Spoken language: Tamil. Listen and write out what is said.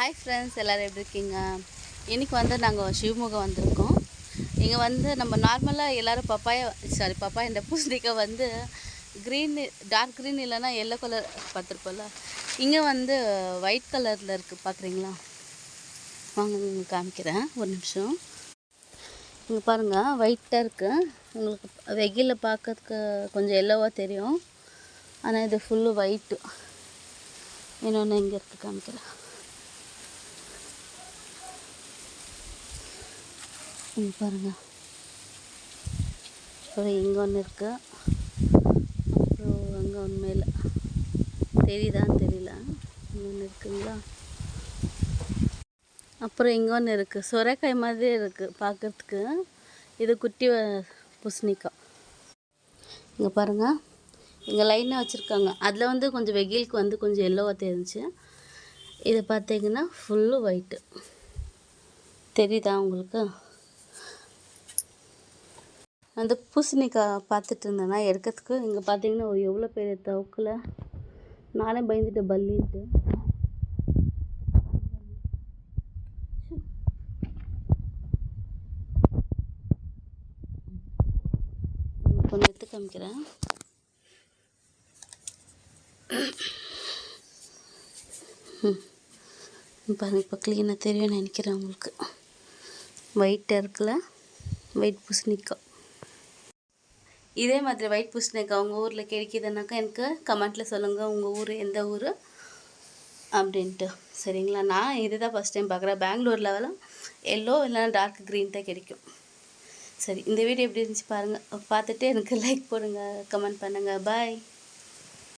ஹாய் ஃப்ரெண்ட்ஸ் எல்லோரும் எப்படி இருக்கீங்க? இன்றைக்கி வந்து நாங்கள் சிவமுகம் வந்திருக்கோம். இங்கே வந்து நம்ம நார்மலாக எல்லோரும் பப்பாயா சாரி பப்பாயா இந்த பூசணிக்காய் வந்து க்ரீன் டார்க் க்ரீன் இல்லைன்னா எல்லோ கலர் பார்த்துருப்போம்ல. இங்கே வந்து ஒயிட் கலரில் இருக்குது பார்க்குறீங்களா? வாங்க உங்களுக்கு காமிக்கிறேன் ஒரு நிமிஷம். இங்கே பாருங்கள் ஒயிட்டாக இருக்குது உங்களுக்கு வெயிலில் பார்க்கறதுக்கு கொஞ்சம் எல்லோவாக தெரியும். ஆனால் இது ஃபுல்லு ஒயிட்டு இன்னொன்று இங்கே இருக்குது காமிக்கிறேன். இங்கே பாருங்கள் அப்புறம் இங்கே ஒன்று இருக்குது அப்புறம் அங்கே உண்மையில் தெரியுதான்னு தெரியல. இங்கே ஒன்று இருக்குங்களா? அப்புறம் இங்கே ஒன்று இருக்குது சுரக்காய் மாதிரி இருக்குது பார்க்குறதுக்கு இது குட்டி வ- பூசணிக்காய் இங்கே பாருங்கள் இங்கே லைனாக வச்சுருக்காங்க. அதில் வந்து கொஞ்சம் வெயிலுக்கு வந்து கொஞ்சம் எல்லோவாக தெரிஞ்சு இதை பார்த்தீங்கன்னா ஃபுல்லு ஒயிட்டு தெரியுதா உங்களுக்கு? அந்த பூசணிக்காய் பார்த்துட்டு இருந்தேன்னா எடுக்கிறதுக்கு. இங்கே பார்த்தீங்கன்னா எவ்வளோ பெரிய தவுக்கில். நானே பயந்துட்டு பல்லின்ட்டு. கொஞ்சம் எடுத்து காமிக்கிறேன். பாருங்கள் இப்போ க்ளீனாக தெரியும்னு நினைக்கிறேன் உங்களுக்கு. ஒயிட்டாக இருக்குல்ல? ஒயிட் பூசணிக்காய். இதே மாதிரி ஒயிட் பூசணிக்காய் உங்கள் ஊரில் கிடைக்குதுன்னாக்கா எனக்கு கமெண்ட்டில் சொல்லுங்கள் உங்கள் ஊர் எந்த ஊர்? அப்படின்ட்டு. சரிங்களா? நான் இது தான் ஃபஸ்ட் டைம் பார்க்குறேன் பெங்களூரில் எல்லோ இல்லைன்னா டார்க் க்ரீன் தான் கிடைக்கும். சரி இந்த வீடியோ எப்படி இருந்துச்சு பாருங்கள் பார்த்துட்டு எனக்கு லைக் போடுங்கள் கமெண்ட் பண்ணுங்கள் பாய்